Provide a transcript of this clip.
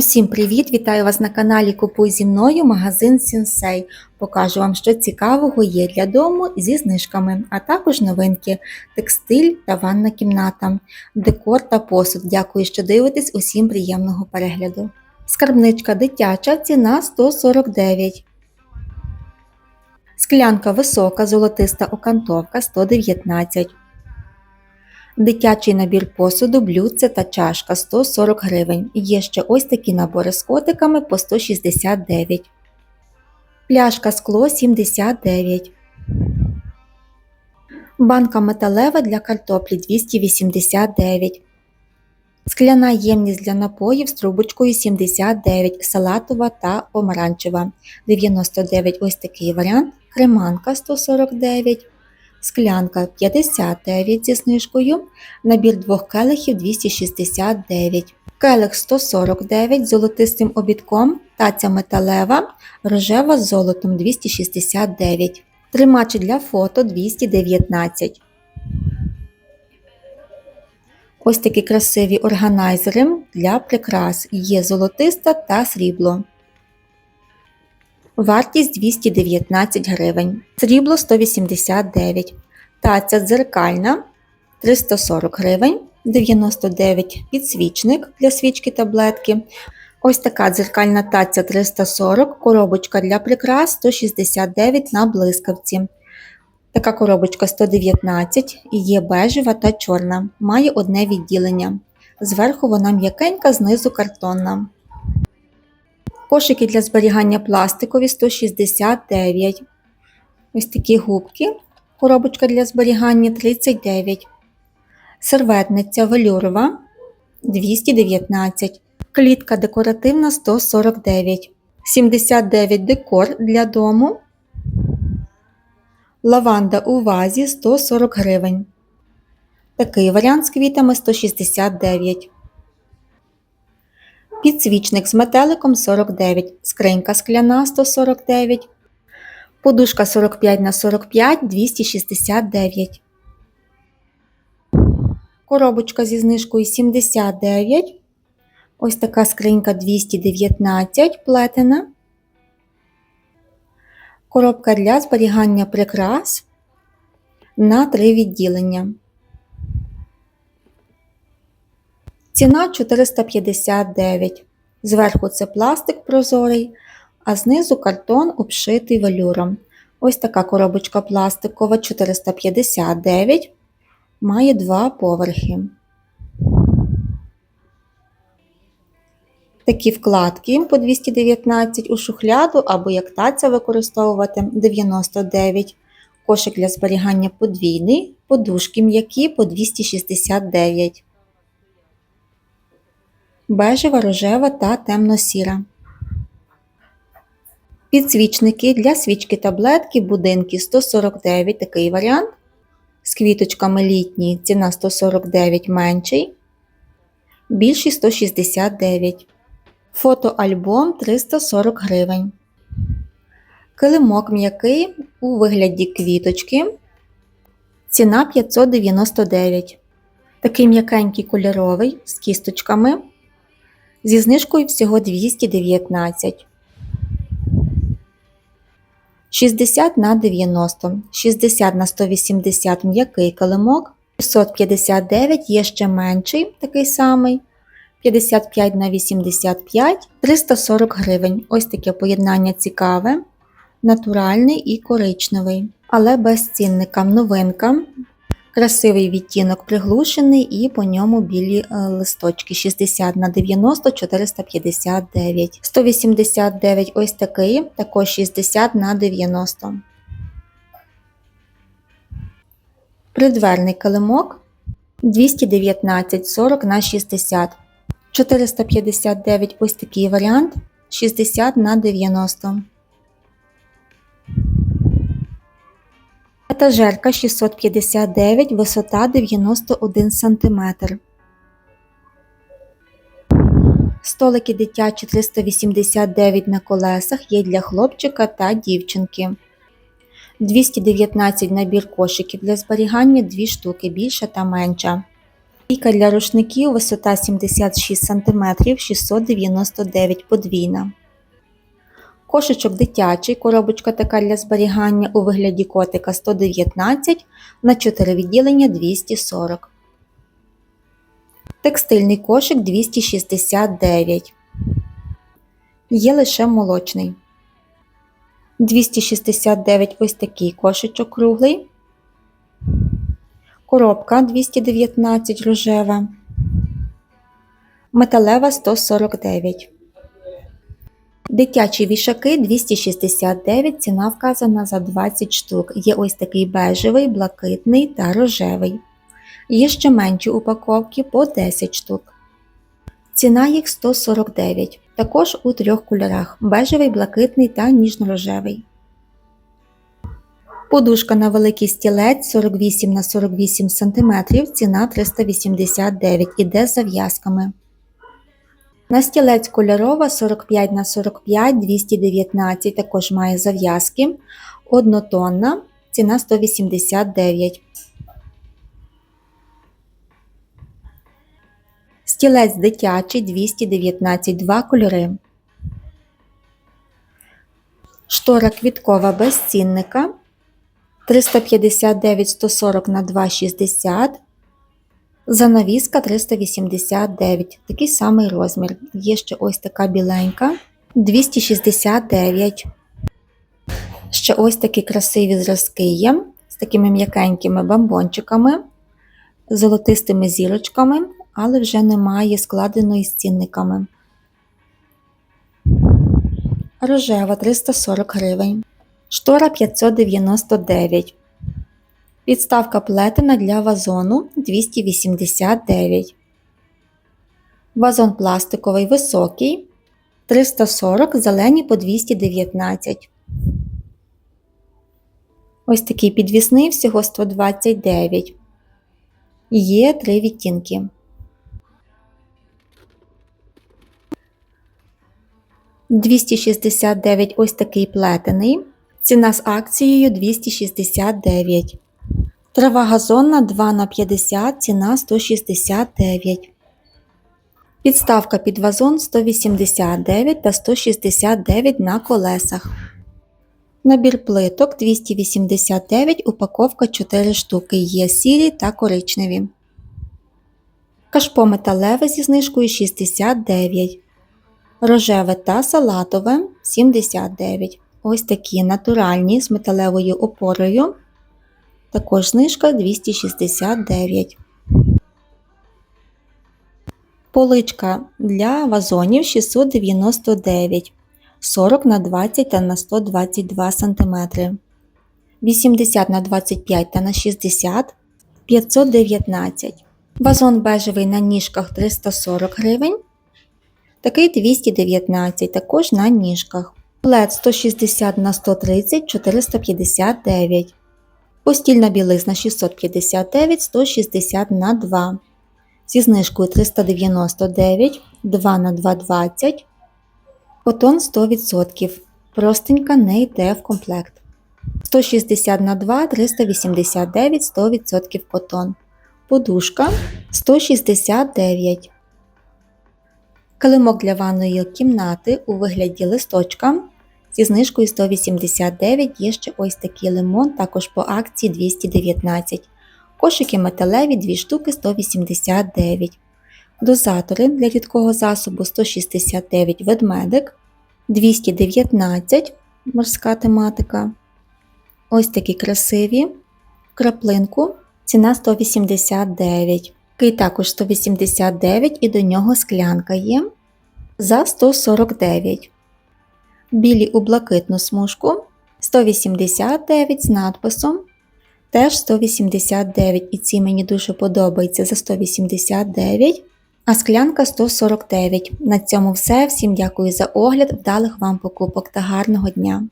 Усім привіт! Вітаю вас на каналі Купуй зі мною магазин Сінсей. Покажу вам, що цікавого є для дому зі знижками, а також новинки, текстиль та ванна кімната, декор та посуд. Дякую, що дивитесь. Усім приємного перегляду. Скарбничка дитяча, ціна 149. Склянка висока, золотиста окантовка 119. Дитячий набір посуду, блюдце та чашка 140 гривень. Є ще ось такі набори з котиками по 169. Пляшка скло 79. Банка металева для картоплі 289. Скляна ємність для напоїв з трубочкою 79, салатова та помаранчева. 99 ось такий варіант. Креманка 149 склянка 59 зі знижкою, набір двох келихів 269, келих 149 з золотистим обідком, таця металева, рожева з золотом 269, тримач для фото 219. Ось такі красиві органайзери для прикрас є золотиста та срібло. Вартість 219 гривень. Срібло 189. Таця дзеркальна 340 гривень. 99 підсвічник для свічки таблетки. Ось така дзеркальна таця 340, коробочка для прикрас 169 на блискавці. Така коробочка 119 і є бежева та чорна. Має одне відділення. Зверху вона м'якенька, знизу картонна. Кошики для зберігання пластикові 169. Ось такі губки. Коробочка для зберігання 39. Серветниця велюрова 219. Клітка декоративна 149. 79 декор для дому. Лаванда у вазі 140 гривень. Такий варіант з квітами 169. Підсвічник з метеликом 49, скринька скляна 149, подушка 45 на 45 269. Коробочка зі знижкою 79. Ось така скринька 219 плетена. Коробка для зберігання прикрас на три відділення. Ціна 459. Зверху це пластик прозорий, а знизу картон обшитий велюром. Ось така коробочка пластикова 459. Має два поверхи. Такі вкладки по 219 у шухляду або як таця використовувати 99. Кошик для зберігання подвійний, подушки м'які по 269 бежева, рожева та темно-сіра. Підсвічники для свічки таблетки будинки 149 такий варіант. З квіточками літні ціна 149 менший. Більший 169. Фотоальбом 340 гривень. Килимок м'який у вигляді квіточки. Ціна 599. Такий м'якенький кольоровий з кісточками зі знижкою всього 219. 60 на 90, 60 на 180 м'який килимок, 659 є ще менший, такий самий, 55 на 85, 340 гривень. Ось таке поєднання цікаве, натуральний і коричневий, але без цінника. Новинка Красивий відтінок приглушений і по ньому білі е, листочки 60 на 90 459. 189 ось такий, також 60 на 90. Придверний килимок 219 40 на 60. 459 ось такий варіант 60 на 90. Етажерка 659, висота 91 см. Столики дитячі 389 на колесах є для хлопчика та дівчинки. 219 набір кошиків для зберігання 2 штуки більша та менша. Стійка для рушників висота 76 см 699 подвійна. Кошечок дитячий, коробочка така для зберігання у вигляді котика 119 на 4 відділення 240. Текстильний кошик 269. Є лише молочний. 269 ось такий кошечок круглий. Коробка 219 рожева. Металева 149. Дитячі вішаки 269, ціна вказана за 20 штук. Є ось такий бежевий, блакитний та рожевий. Є ще менші упаковки по 10 штук. Ціна їх 149, також у трьох кольорах: бежевий, блакитний та ніжно-рожевий. Подушка на великий стілець 48 на 48 см, ціна 389, іде з зав'язками. На стілець кольорова 45 на 45 219, також має зав'язки. Однотонна, ціна 189. Стілець дитячий 219, два кольори. Штора квіткова без цінника 359 140 на 2,60. Занавіска 389, такий самий розмір. Є ще ось така біленька 269. Ще ось такі красиві зразки є з такими м'якенькими бомбончиками, золотистими зірочками, але вже немає складеної з цінниками. Рожева 340 гривень. Штора 599. Підставка плетена для вазону 289. Вазон пластиковий високий 340, зелені по 219. Ось такий підвісний всього 129. Є три відтінки. Двісті шістдесят дев'ять ось такий плетений. Ціна з акцією 269. Трава газонна 2 на 50, ціна 169. Підставка під вазон 189 та 169 на колесах. Набір плиток 289, упаковка 4 штуки. Є сірі та коричневі. Кашпо металеве зі знижкою 69. Рожеве та салатове 79. Ось такі натуральні з металевою опорою. Також знижка 269. Поличка для вазонів 699 40 на 20 та на 122 см. 80 на 25 та на 60 519. Вазон бежевий на ніжках 340 гривень. Такий 219 також на ніжках. Плед 160 на 130 459. Постільна білизна 659 160 на 2. Зі знижкою 399 2 на 220. Котон 100%. Простенька не йде в комплект. 160 на 2 389 100% котон. Подушка 169. Килимок для ванної кімнати у вигляді листочка. Зі знижкою 189 є ще ось такий лимон, також по акції 219. Кошики металеві 2 штуки 189. Дозатори для рідкого засобу 169 ведмедик, 219 морська тематика. Ось такі красиві. Краплинку. Ціна 189. Кий також 189 і до нього склянка є за 149 білі у блакитну смужку 189 з надписом. Теж 189, і ці мені дуже подобаються за 189, а склянка 149. На цьому все. Всім дякую за огляд, вдалих вам покупок та гарного дня!